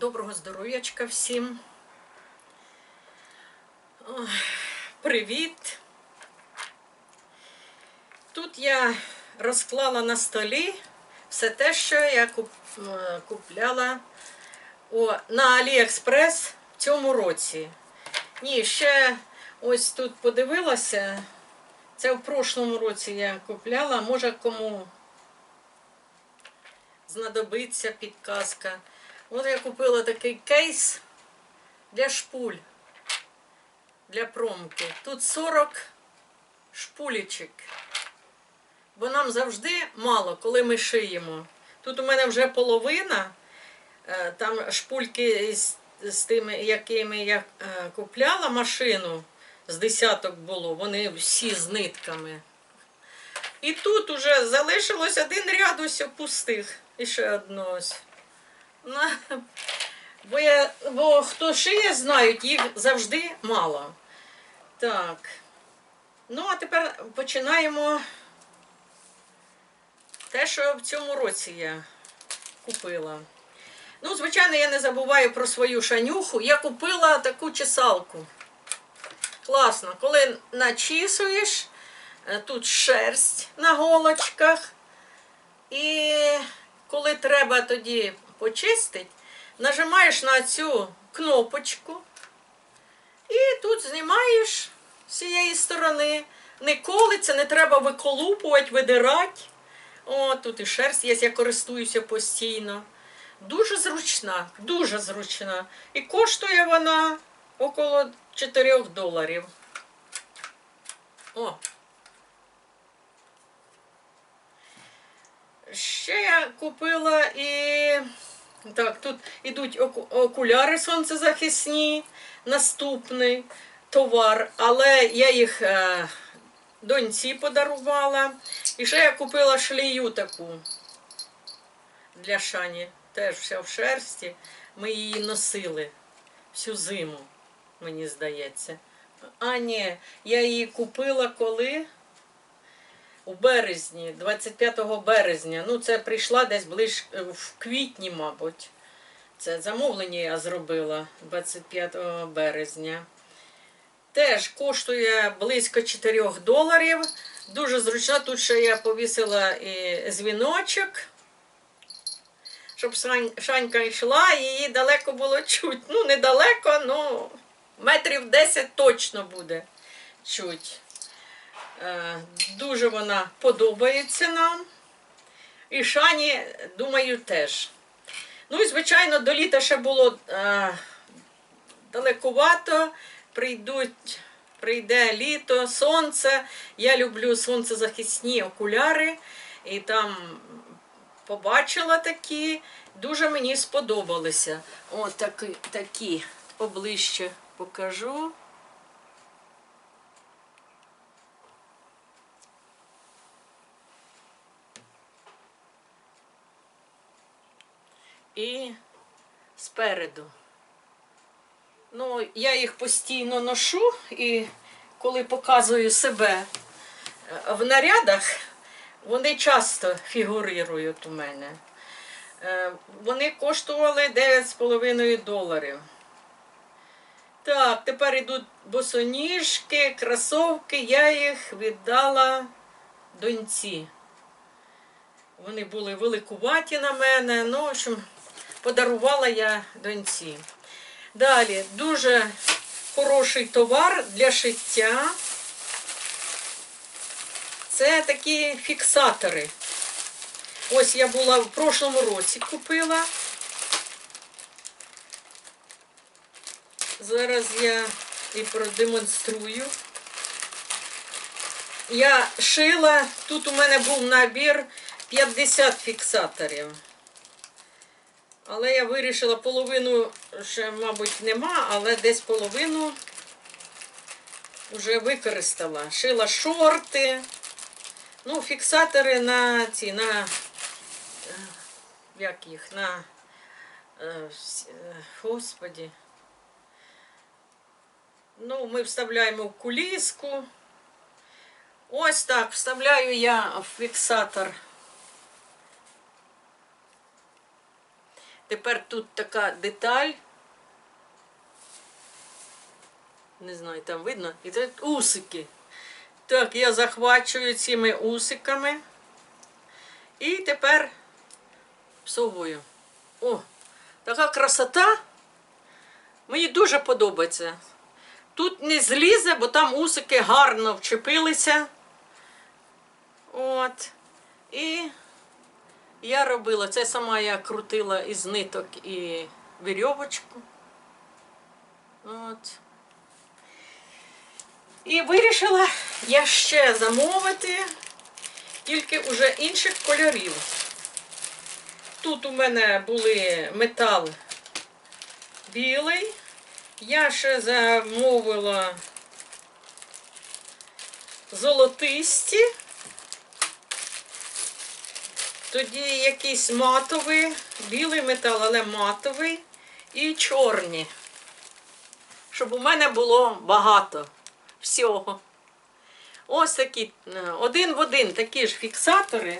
Доброго здоров'ячка всім. Привіт. Тут я розклала на столі все те, що я е, купляла на Аліекспрес в цьому році. Ні, ще ось тут подивилася. Це в прошлому році я купляла. Може кому знадобиться підказка. От я купила такий кейс для шпуль, для промки. Тут 40 шпулечок. Бо нам завжди мало, коли ми шиємо. Тут у мене вже половина, е, там шпульки з, тими, якими я е, купляла машину, з десяток було, вони всі з нитками. І тут уже залишилось один ряд ось пустих. І ще одно ось. Бо, я, бо хто шиє, знають, їх завжди мало. Так. Ну, а тепер починаємо те, що в цьому році я купила. Ну, звичайно, я не забуваю про свою шанюху. Я купила таку чесалку. Класно, коли начісуєш, е, тут шерсть на голочках. І коли треба тоді почистити, нажимаєш на цю кнопочку і тут знімаєш з цієї сторони. Не колиться, не треба виколупувати, видирати. О, тут і шерсть є, я користуюся постійно. Дуже зручна, дуже зручна. І коштує вона около 4 доларів. О, Ще я купила і. Так, тут ідуть окуляри сонцезахисні, наступний товар, але я їх е, доньці подарувала. І ще я купила шлею таку для Шані. Теж вся в шерсті. Ми її носили всю зиму, мені здається. А, ні, я її купила коли? У березні, 25 березня. Ну, це прийшла десь ближ е, в квітні, мабуть. Це замовлення я зробила 25 березня. Теж коштує близько 4 доларів. Дуже зручна. Тут ще я повісила і дзвіночок, щоб Шанька йшла, її далеко було чуть. Ну, недалеко, ну, метрів 10 точно буде чуть. Е, Дуже вона подобається нам. І Шані, думаю, теж. Ну і, звичайно, до літа ще було е, далекувато. Прийдуть, прийде літо, сонце. Я люблю сонцезахисні окуляри. І там побачила такі. Дуже мені сподобалися. О, такі, такі. Поближче покажу. І спереду. Ну, я їх постійно ношу і коли показую себе е, в нарядах, вони часто фігурирують у мене. Е, Вони коштували 9,5 доларів. Так, тепер йдуть босоніжки, кросовки, я їх віддала доньці. Вони були великуваті на мене. Ну, в общем, подарувала я доньці. Далі дуже хороший товар для шиття. Це такі фіксатори. Ось я була в прошлому році купила. Зараз я і продемонструю. Я шила, тут у мене був набір 50 фіксаторів. Але я вирішила половину ще, мабуть, нема, але десь половину вже використала. Шила шорти. Ну, фіксатори на ці, на, е, як їх, на, е, е, господі. Ну, ми вставляємо в куліску. Ось так вставляю я в фіксатор Тепер тут така деталь. Не знаю, там видно. І це усики. Так, я захвачую цими усиками. І тепер всовую. О, така красота. Мені дуже подобається. Тут не злізе, бо там усики гарно вчепилися. От. І я робила, це сама я крутила із ниток і вірьовочку. От. І вирішила я ще замовити тільки уже інших кольорів. Тут у мене були метал білий. Я ще замовила золотисті. Тоді якийсь матовий, білий метал, але матовий і чорні. Щоб у мене було багато всього. Ось такі е, один в один такі ж фіксатори.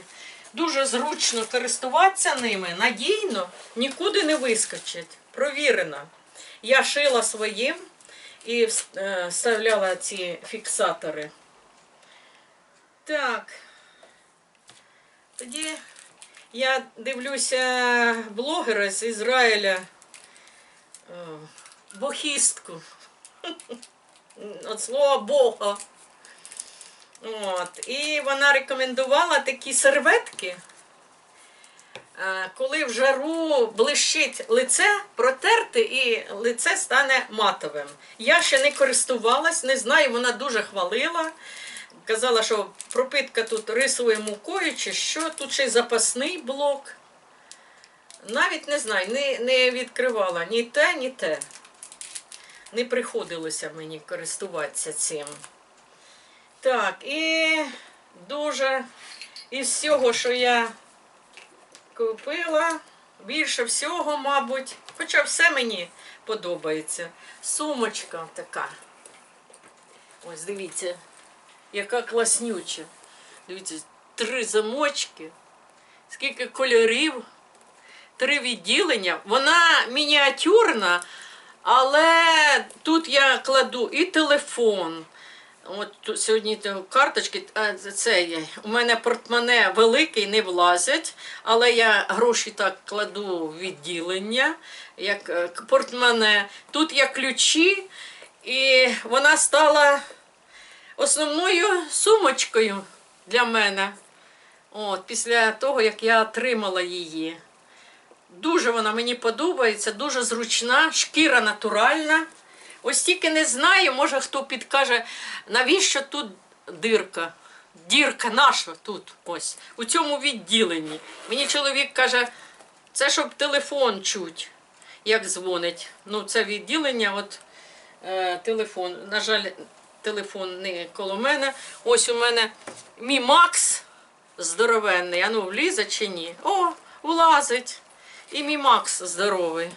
Дуже зручно користуватися ними, надійно, нікуди не вискочить. Провірено. Я шила своїм і е, вставляла ці фіксатори. Так. Тоді я дивлюся блогера з Ізраїля. е, Бохістку. От слова Бога. От. І вона рекомендувала такі серветки. Е, Коли в жару блищить лице, протерти і лице стане матовим. Я ще не користувалась, не знаю, вона дуже хвалила. Казала, що пропитка тут рисовою мукою, чи що, тут ще й запасний блок. Навіть не знаю, не, не відкривала ні те, ні те. Не приходилося мені користуватися цим. Так, і дуже із всього, що я купила, більше всього, мабуть, хоча все мені подобається. Сумочка така. Ось дивіться, яка класнюча. Дивіться, три замочки, скільки кольорів, три відділення. Вона мініатюрна, але тут я кладу і телефон. От тут сьогодні карточки, це є. У мене портмоне великий, не влазять, але я гроші так кладу в відділення, як е, портмоне. Тут є ключі, і вона стала основною сумочкою для мене. От, після того, як я отримала її. Дуже вона мені подобається, дуже зручна, шкіра натуральна. Ось тільки не знаю, може хто підкаже, навіщо тут дирка. Дірка наша тут, ось, у цьому відділенні. Мені чоловік каже, це щоб телефон чуть, як дзвонить. Ну, це відділення, от е, телефон. На жаль, телефон не коло мене. Ось у мене мій Макс здоровенний. А ну влізе чи ні? О, влазить. І мій Макс здоровий.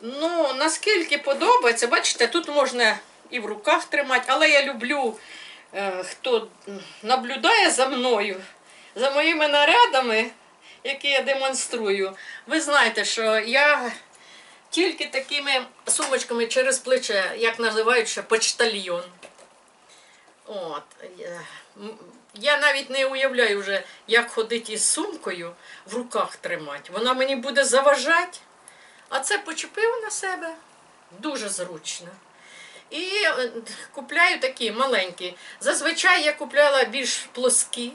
Ну, наскільки подобається, бачите, тут можна і в руках тримати, але я люблю, е, хто наблюдає за мною, за моїми нарядами, які я демонструю. Ви знаєте, що я тільки такими сумочками через плече, як називають ще почтальйон. От. Я, навіть не уявляю вже, як ходити із сумкою в руках тримати. Вона мені буде заважати. А це почепив на себе дуже зручно. І е, купляю такі маленькі. Зазвичай я купляла більш плоскі.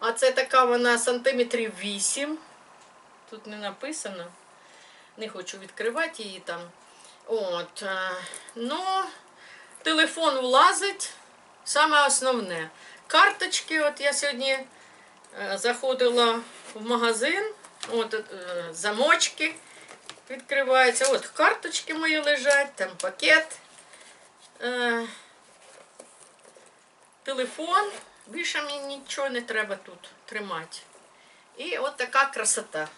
А це така вона сантиметрів 8. Тут не написано. Не хочу відкривати її там. От. е, Ну, телефон влазить. Саме основне. Карточки, от я сьогодні е, заходила в магазин, от е, замочки відкриваються. От карточки мої лежать, там пакет, телефон. Більше мені нічого не треба тут тримати. І от така красота.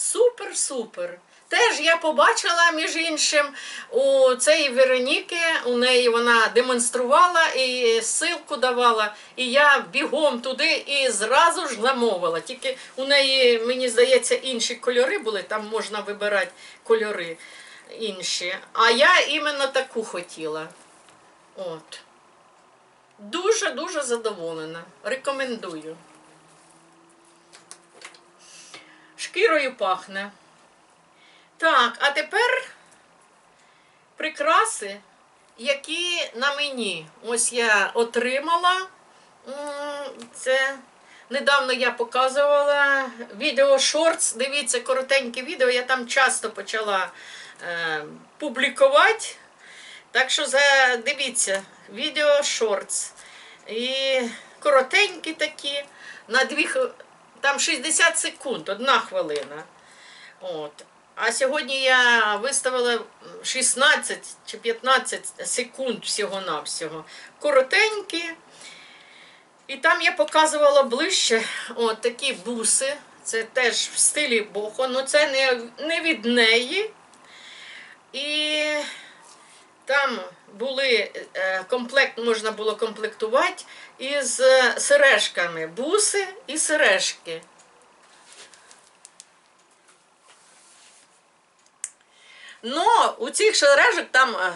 Супер-супер. Теж я побачила, між іншим, у цієї Вероніки, у неї вона демонструвала і ссылку давала. І я бігом туди і зразу ж замовила. Тільки у неї, мені здається, інші кольори були, там можна вибирати кольори інші. А я іменно таку хотіла. От. Дуже-дуже задоволена. Рекомендую. Шкірою пахне. Так, а тепер прикраси, які на мені. Ось я отримала. Це недавно я показувала відео шортс. Дивіться, коротеньке відео. Я там часто почала е, публікувати. Так що за, дивіться, відео шортс. І коротенькі такі, на дві, там 60 секунд, одна хвилина. От. А сьогодні я виставила 16 чи 15 секунд всього-навсього. Коротенькі. І там я показувала ближче от такі буси. Це теж в стилі бохо, але це не, не від неї. І там були е, комплект, можна було комплектувати із е, сережками. Буси і сережки. Но у цих сережок там е,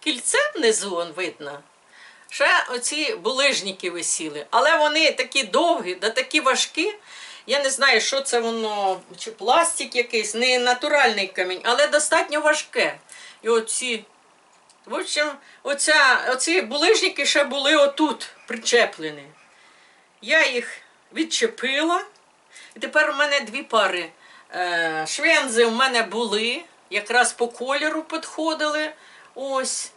кільце внизу он видно. Ще оці булижники висіли. Але вони такі довгі, да такі важкі. Я не знаю, що це воно, чи пластик якийсь, не натуральний камінь, але достатньо важке. І оці, в общем, оця, оці булижники ще були отут причеплені. Я їх відчепила. І тепер у мене дві пари. Е, швензи у мене були, якраз по кольору підходили. Ось.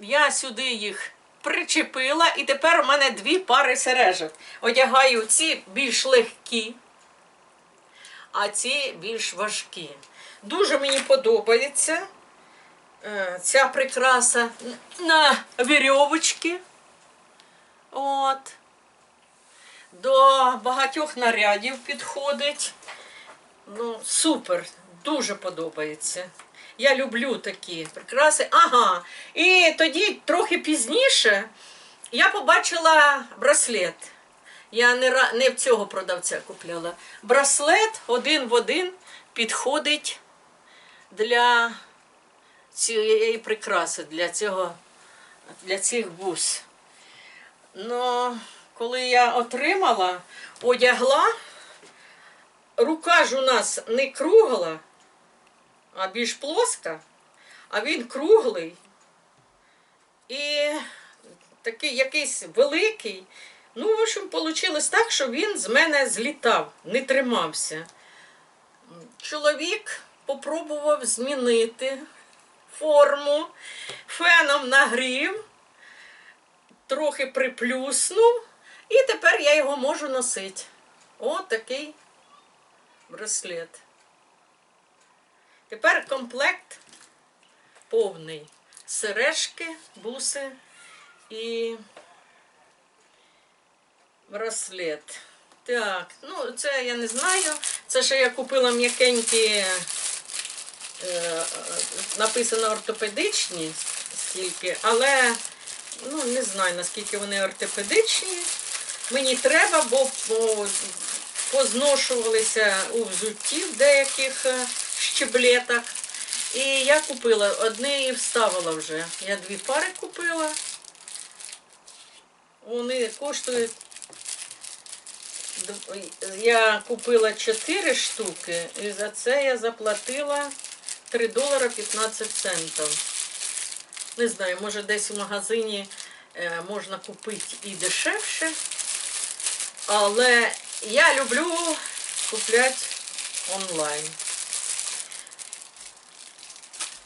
Я сюди їх причепила, і тепер у мене дві пари сережок. Одягаю ці більш легкі, а ці більш важкі. Дуже мені подобається ця прикраса на вірьовочки. От. До багатьох нарядів підходить. Ну, супер, дуже подобається. Я люблю такі прикраси. Ага. І тоді трохи пізніше я побачила браслет. Я не, не в цього продавця купляла. Браслет один в один підходить для цієї прикраси, для, цього, для цих бус. Ну, коли я отримала, одягла, рука ж у нас не кругла, а більш плоска, а він круглий і такий якийсь великий. Ну, в общем, вийшло так, що він з мене злітав, не тримався. Чоловік попробував змінити форму, феном нагрів, трохи приплюснув, і тепер я його можу носити. От такий браслет. Тепер комплект повний. Сережки, буси і браслет. Так, ну це я не знаю. Це ще я купила м'якенькі, написано ортопедичні стільки, але ну, не знаю наскільки вони ортопедичні. Мені треба, бо позношувалися у взутті в деяких е, щеблетах. І я купила одне і вставила вже. Я дві пари купила. Вони коштують. Я купила 4 штуки, і за це я заплатила 3 долара 15 центів. Не знаю, може десь в магазині е, можна купити і дешевше. Але я люблю купляти онлайн.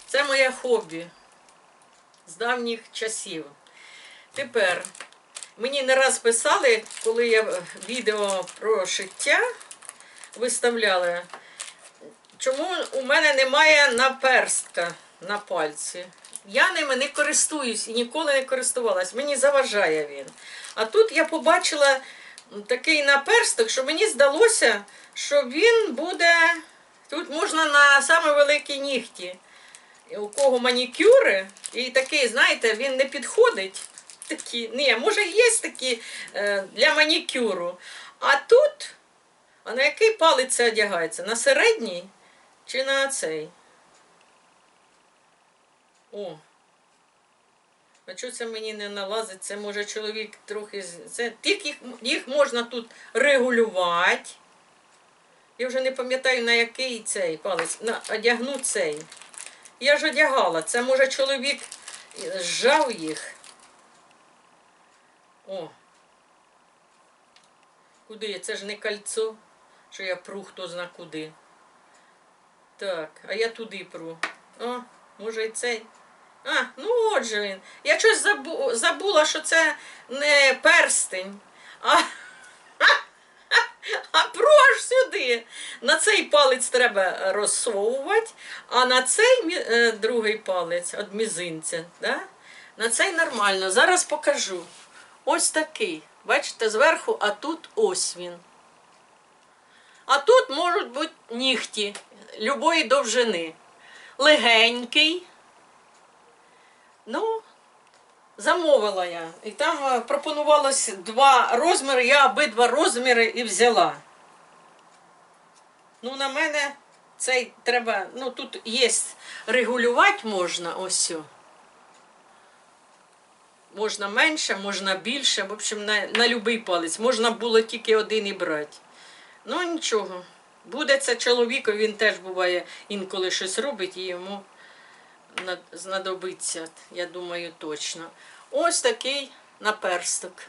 Це моє хобі з давніх часів. Тепер мені не раз писали, коли я відео про шиття виставляла, чому у мене немає наперстка на пальці. Я ними не користуюсь і ніколи не користувалась. Мені заважає він. А тут я побачила такий наперсток, що мені здалося, що він буде Тут можна на саме великі нігті. У кого манікюри, і такий, знаєте, він не підходить. Такі, ні, може, є такі е, для манікюру. А тут, а на який палець це одягається? На середній чи на цей? О. А чого це мені не налазить? Це може чоловік трохи. Це тільки їх, можна тут регулювати. Я вже не пам'ятаю на який цей палець. На, одягну цей. Я ж одягала. Це може чоловік зжав їх. О. Куди? Це ж не кольцо, що я пру хто зна куди. Так, а я туди пру. О, може і цей. А, ну от же він. Я щось забу, забула, що це не перстень, а, а аж сюди. На цей палець треба розсовувати, а на цей мі- е, другий палець від мізинця. Да? На цей нормально. Зараз покажу. Ось такий. Бачите, зверху, а тут ось він. А тут можуть бути нігті любої довжини. Легенький. Ну, замовила я. І там е, пропонувалось два розміри, я обидва розміри і взяла. Ну, на мене цей треба, ну тут є, регулювати можна ось. Можна менше, можна більше. В общем, на, на будь-який палець. Можна було тільки один і брати. Ну нічого. Буде це чоловікові, він теж буває інколи щось робить і йому знадобиться, я думаю, точно. Ось такий наперсток.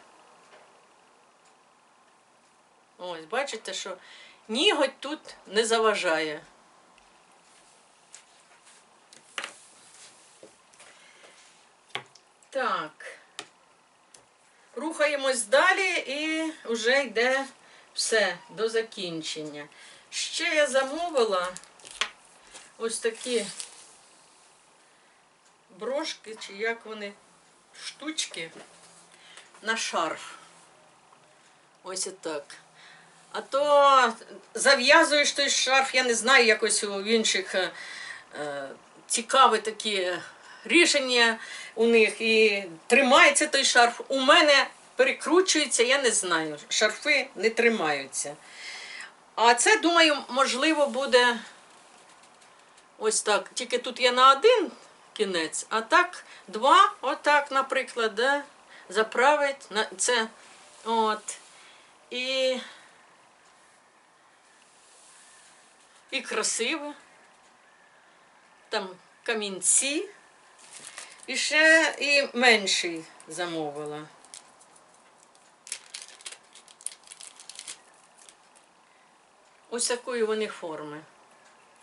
Ось, бачите, що ніготь тут не заважає. Так. Рухаємось далі і вже йде все до закінчення. Ще я замовила ось такі брошки, чи як вони, штучки на шарф. Ось так. А то зав'язуєш той шарф, я не знаю, якось у інших е, е, цікаві такі рішення у них. І тримається той шарф. У мене перекручується, я не знаю. Шарфи не тримаються. А це, думаю, можливо, буде ось так. Тільки тут є на один кінець, а так два, отак, наприклад, да, заправить на це. От. І, і красиво. Там камінці. І ще і менший замовила. Ось такої вони форми.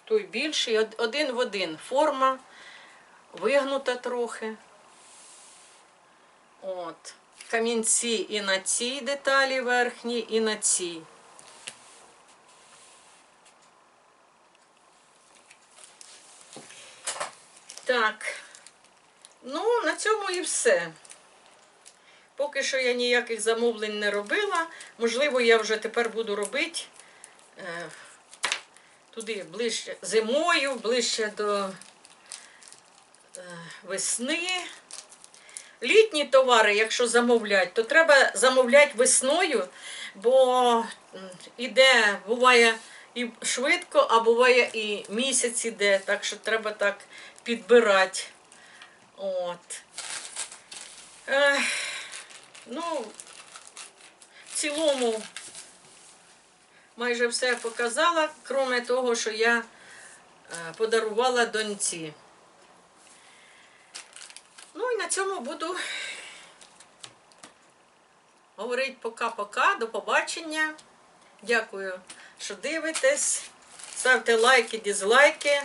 Той більший, од- один в один. Форма вигнута трохи. От. Камінці і на цій деталі верхній, і на цій. Так. Ну, на цьому і все. Поки що я ніяких замовлень не робила. Можливо, я вже тепер буду робити туди ближче зимою, ближче до е, весни. Літні товари, якщо замовлять, то треба замовляти весною, бо іде, буває і швидко, а буває і місяць іде, так що треба так підбирати. От. Ех, ну, в цілому майже все показала, крім того, що я е, подарувала доньці. Ну і на цьому буду говорити пока-пока. До побачення. Дякую, що дивитесь. Ставте лайки, дізлайки.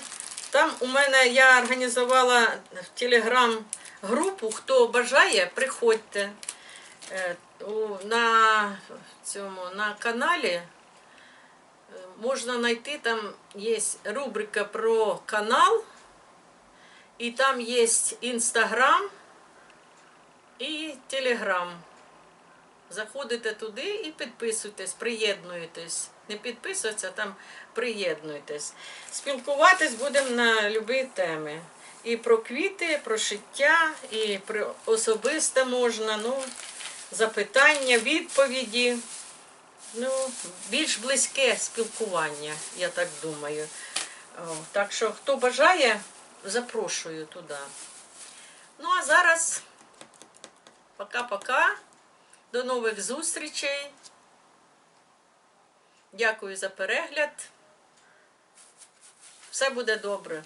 Там у мене я організувала в Телеграм групу. Хто бажає, приходьте. Е, На цьому на каналі можна знайти, там є рубрика про канал. І там є Інстаграм і Телеграм. Заходите туди і підписуйтесь, приєднуєтесь. Не підписуйтесь, а там приєднуйтесь. Спілкуватись будемо на любі теми. І про квіти, про шиття, і про особисте можна, ну, запитання, відповіді. Ну, більш близьке спілкування, я так думаю. Так що, хто бажає, запрошую туди. Ну, а зараз пока-пока. До нових зустрічей. Дякую за перегляд. Все буде добре.